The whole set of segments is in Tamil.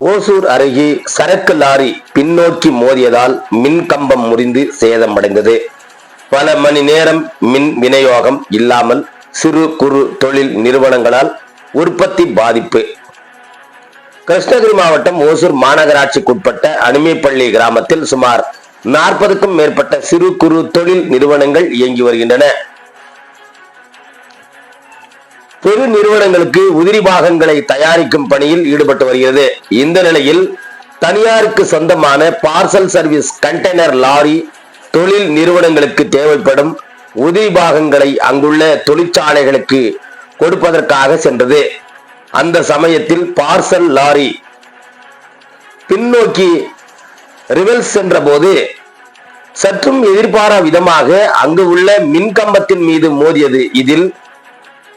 ஓசூர் அருகே சரக்கு லாரி பின்னோக்கி மோதியதால் மின் கம்பம் முறிந்து சேதமடைந்தது பல மணி நேரம் மின் விநியோகம் இல்லாமல் சிறு குறு தொழில் நிறுவனங்களால் உற்பத்தி பாதிப்பு. கிருஷ்ணகிரி மாவட்டம் ஓசூர் மாநகராட்சிக்குட்பட்ட அனிமைப்பள்ளி கிராமத்தில் சுமார் நாற்பதுக்கும் மேற்பட்ட சிறு குறு தொழில் நிறுவனங்கள் இயங்கி வருகின்றன. பெரு நிறுவனங்களுக்கு உதிரி பாகங்களை தயாரிக்கும் பணியில் ஈடுபட்டு வருகிறது. இந்த நிலையில் தனியாருக்கு சொந்தமான பார்சல் சர்வீஸ் கண்டெய்னர் லாரி தொழில் நிறுவனங்களுக்கு தேவைப்படும் உதிரி பாகங்களை அங்குள்ள தொழிற்சாலைகளுக்கு கொடுப்பதற்காக சென்றது. அந்த சமயத்தில் பார்சல் லாரி பின்னோக்கி ரிவல்ஸ் சென்ற போது சற்றும் எதிர்பாரா விதமாக அங்கு உள்ள மின்கம்பத்தின் மீது மோதியது. இதில்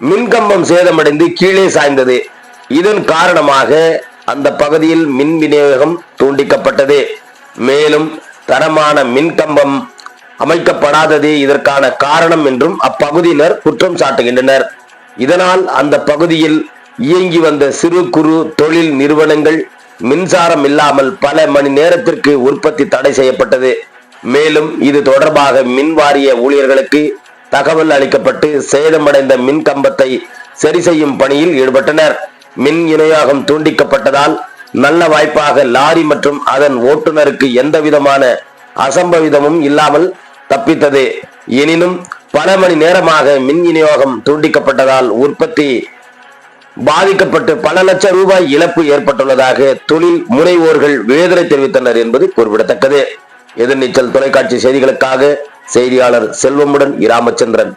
மின்கம்பம் சேதமடைந்து கீழே சாய்ந்தது. இதன் காரணமாக அந்த பகுதியில் மின் விநியோகம் தூண்டிக்கப்பட்டது. மேலும் தரமான மின்கம்பம் அமைக்கப்படாததே இதற்கான காரணம் என்றும் அப்பகுதியினர் குற்றம் சாட்டுகின்றனர். இதனால் அந்த பகுதியில் இயங்கி வந்த சிறு குறு தொழில் நிறுவனங்கள் மின்சாரம் இல்லாமல் பல மணி நேரத்திற்கு உற்பத்தி தடை செய்யப்பட்டது. மேலும் இது தொடர்பாக மின் வாரிய ஊழியர்களுக்கு தகவல் அளிக்கப்பட்டு சேதமடைந்த மின் கம்பத்தை சரி செய்யும் பணியில் ஈடுபட்டனர். மின் விநியோகம் தூண்டிக்கப்பட்டதால் நல்ல வாய்ப்பாக லாரி மற்றும் அதன் ஓட்டுநருக்கு எந்த விதமான அசம்பவிதமும் இல்லாமல் தப்பித்தது. எனினும் பல மணி நேரமாக மின் விநியோகம் தூண்டிக்கப்பட்டதால் உற்பத்தி பாதிக்கப்பட்டு பல லட்சம் ரூபாய் இழப்பு ஏற்பட்டுள்ளதாக தொழில் முனைவோர்கள் வேதனை தெரிவித்தனர் என்பது குறிப்பிடத்தக்கது. எதிர்நீச்சல் தொலைக்காட்சி செய்திகளுக்காக செய்தியாளர் செல்வமுடன் இராமச்சந்திரன்.